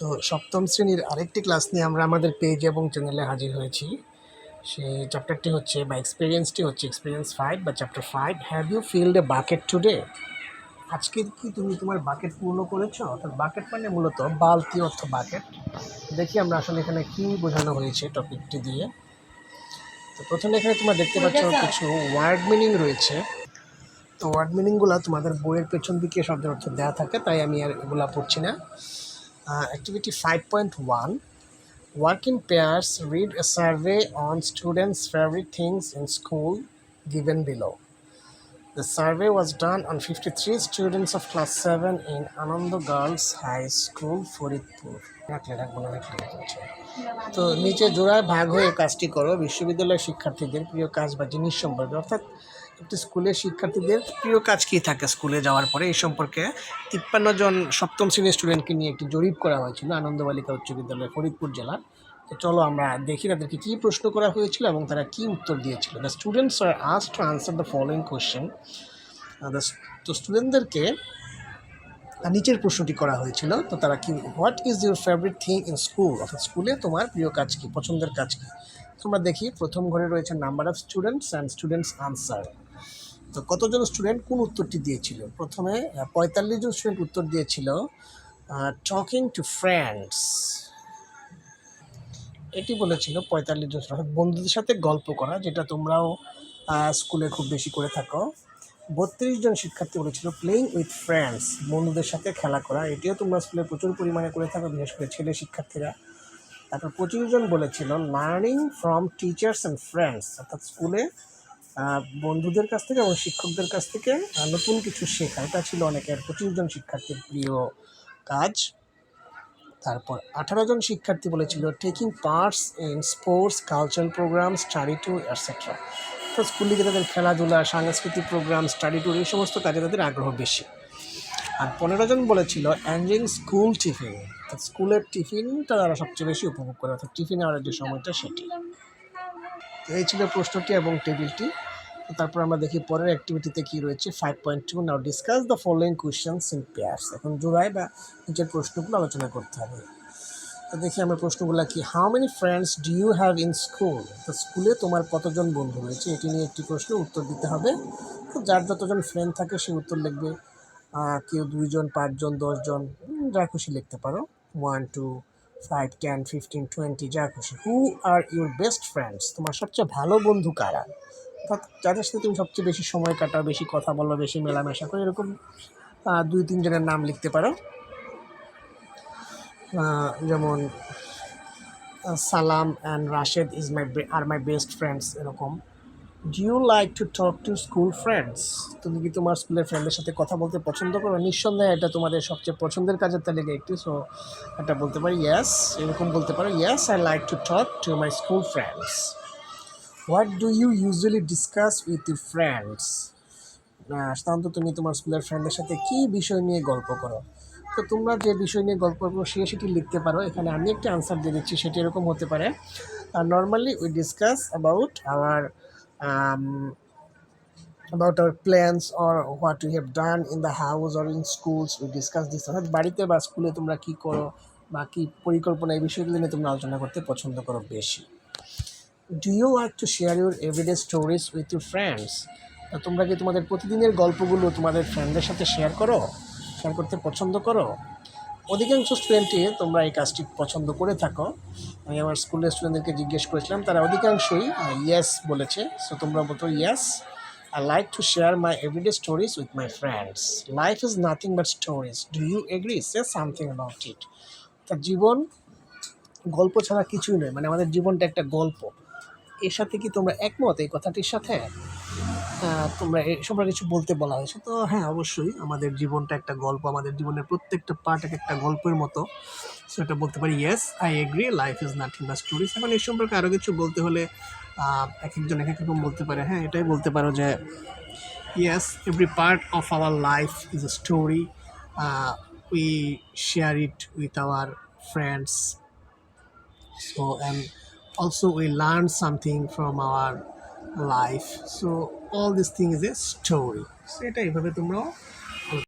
তো সপ্তম শ্রেণির আরেকটি ক্লাস নিয়ে আমরা আমাদের পেজ এবং চ্যানেলে হাজির হয়েছি। সেই চ্যাপ্টারটি হচ্ছে বা এক্সপিরিয়েন্সটি হচ্ছে এক্সপিরিয়েন্স ফাইভ বা chapter five have you filled a bucket today আজকে কি তুমি তোমার বাকেট পূর্ণ করেছ? অর্থাৎ বাকেট মানে মূলত বালতি অর্থ বাকেট দেখি আমরা আসলে এখানে কি বোঝানো হয়েছে টপিকটি দিয়ে। তো প্রথমে এখানে তোমরা দেখতে পাচ্ছ কিছু ওয়ার্ড মিনিং রয়েছে। তো ওয়ার্ড মিনিংগুলো তোমাদের বইয়ের পেছন দিকে শব্দের অর্থ দেওয়া থাকে তাই আমি আর এগুলা পড়ছি না। Activity five point one work in pairs read a survey on students favourite things in school given below. The survey was done on 53 students of class 7 in Ananda Girls High School, Faridpur রাখলে রাখব না রাখলে রাখছি। তো নিচে জোড়ায় ভাগ হয়ে কাজটি করো বিশ্ববিদ্যালয়ের শিক্ষার্থীদের প্রিয় কাজ বা জিনিস সম্পর্কে অর্থাৎ একটি স্কুলের শিক্ষার্থীদের প্রিয় কাজ কী থাকে স্কুলে যাওয়ার পরে? এই সম্পর্কে তিপ্পান্ন জন সপ্তম শ্রেণির স্টুডেন্টকে নিয়ে একটি জরিপ করা হয়েছিল আনন্দ বালিকা উচ্চ বিদ্যালয় ফরিদপুর জেলার। তো চলো আমরা দেখি তাদেরকে কী প্রশ্ন করা হয়েছিল এবং তারা কী উত্তর দিয়েছিল। The students are us to answer the following question তো স্টুডেন্টদেরকে নিচের প্রশ্নটি করা হয়েছিল। তো তারা কি what is your favourite thing in school অর্থাৎ স্কুলে তোমার প্রিয় কাজ কী, পছন্দের কাজ কি? তোমরা দেখি, প্রথম ঘরে রয়েছে number of students and students answer তো কতজন স্টুডেন্ট কোন উত্তরটি দিয়েছিল? প্রথমে পঁয়তাল্লিশ জন স্টুডেন্ট উত্তর দিয়েছিল টকিং টু ফ্রেন্ডস এটি বলেছিল পঁয়তাল্লিশ জন অর্থাৎ বন্ধুদের সাথে গল্প করা, যেটা তোমরাও স্কুলে খুব বেশি করে থাকো। বত্রিশ জন শিক্ষার্থী বলেছিল প্লেইং উইথ ফ্রেন্ডস বন্ধুদের সাথে খেলা করা, এটিও তোমরা স্কুলে প্রচুর পরিমাণে করে থাকো, বিশেষ করে ছেলে শিক্ষার্থীরা। তারপর পঁচিশ জন বলেছিল learning from teachers and friends অর্থাৎ স্কুলে বন্ধুদের কাছ থেকে এবং শিক্ষকদের কাছ থেকে নতুন কিছু শেখা। এটা ছিল অনেকের পঁচিশ জন শিক্ষার্থীর প্রিয় কাজ। তারপর আঠারো জন শিক্ষার্থী বলেছিল taking parts in sports cultural programme study tour etcetera তো স্কুলে গিয়ে তাদের খেলাধুলা, সাংস্কৃতিক প্রোগ্রাম স্টাডি ট্যুর এই সমস্ত কাজে তাদের আগ্রহ বেশি। আর পনেরো জন বলেছিল অ্যাঞ্জিং স্কুল টিফিন স্কুলের টিফিনটা তারা সবচেয়ে বেশি উপভোগ করে, অর্থাৎ টিফিন আওয়ারের যে সময়টা সেটি। এই ছিল প্রশ্নটি এবং টেবিলটি। তারপর আমরা দেখি পরের অ্যাক্টিভিটিতে কি রয়েছে। Five point two now discuss the following questions in pairs এখন জোড়ায় বা নিজের প্রশ্নগুলো আলোচনা করতে হবে। তো দেখি আমরা প্রশ্নগুলো কি how many friends do you have in school তো স্কুলে তোমার কতজন বন্ধু রয়েছে? এটি নিয়ে একটি প্রশ্ন, উত্তর দিতে হবে। তো যার যতজন ফ্রেন্ড থাকে সে উত্তর লিখবে। কেউ দুইজন, পাঁচজন, দশজন যা খুশি লিখতে পারো। One two five ten fifteen twenty যা খুশি who are your best friends তোমার সবচেয়ে ভালো বন্ধু কারা? অর্থাৎ যাদের সাথে তুমি সবচেয়ে বেশি সময় কাটাও, বেশি কথা বলো, বেশি মেলামেশা করো, এরকম দুই তিনজনের নাম লিখতে পারো। যেমন Salam and Rashed is my are my best friends এরকম। Do you like to talk to school friends তুমি কি তোমার স্কুলের ফ্রেন্ডের সাথে কথা বলতে পছন্দ করো? নিঃসন্দেহে এটা তোমাদের সবচেয়ে পছন্দের কাজের তালিকা একটি সো এটা বলতে পারি ইয়েস এরকম বলতে পারো yes I like to talk to my school friends what do you usually discuss with your friends সাধারণত তুমি তোমার স্কুলের ফ্রেন্ডের সাথে কী বিষয় নিয়ে গল্প করো? তো তোমরা যে বিষয় নিয়ে গল্প করব সে সেটি লিখতে পারো। এখানে আমি একটি আনসার দিয়ে দিচ্ছি, সেটি এরকম হতে পারে। আর normally we discuss about our about our plans or what we have done in the house or in schools. We discuss this. বাড়িতে বা স্কুলে তোমরা কি করো বা কি পরিকল্পনা এই বিষয়গুলো নিয়ে তোমরা আলোচনা করতে পছন্দ করো বেশি। Do you like to share your everyday stories with your friends তোমরা কি তোমাদের প্রতিদিনের গল্পগুলো তোমাদের ফ্রেন্ডদের সাথে শেয়ার করো? শেয়ার করতে পছন্দ করো? অধিকাংশ স্টুডেন্টই তোমরা এই কাজটি পছন্দ করে থাকো আমি আমার স্কুলের স্টুডেন্টদেরকে জিজ্ঞেস করেছিলাম, তারা অধিকাংশই ইয়েস বলেছে সো তোমরা বলতো yes I like to share my everyday stories with my friends. Life is nothing but stories. Do you agree? Say something about it. তা জীবন, গল্প ছাড়া কিছুই নয় মানে আমাদের জীবনটা একটা গল্প এর সাথে কি তোমরা একমত এই কথাটির সাথে তোমরা এই সম্পর্কে কিছু বলতে বলা হয়েছে। তো হ্যাঁ অবশ্যই আমাদের জীবনটা একটা গল্প, আমাদের জীবনের প্রত্যেকটা পার্ট এক একটা গল্পের মতো। সেটা বলতে পারি yes I agree life is nothing বা স্টোরিজ এখন এই সম্পর্কে আরও কিছু বলতে হলে এক একজন এক এক রকম বলতে পারে। হ্যাঁ এটাই বলতে পারো যে yes every part of our life is a story we share it with our friends so and also we learn something from our life so all this thing is a story so এটা এইভাবে তোমরাও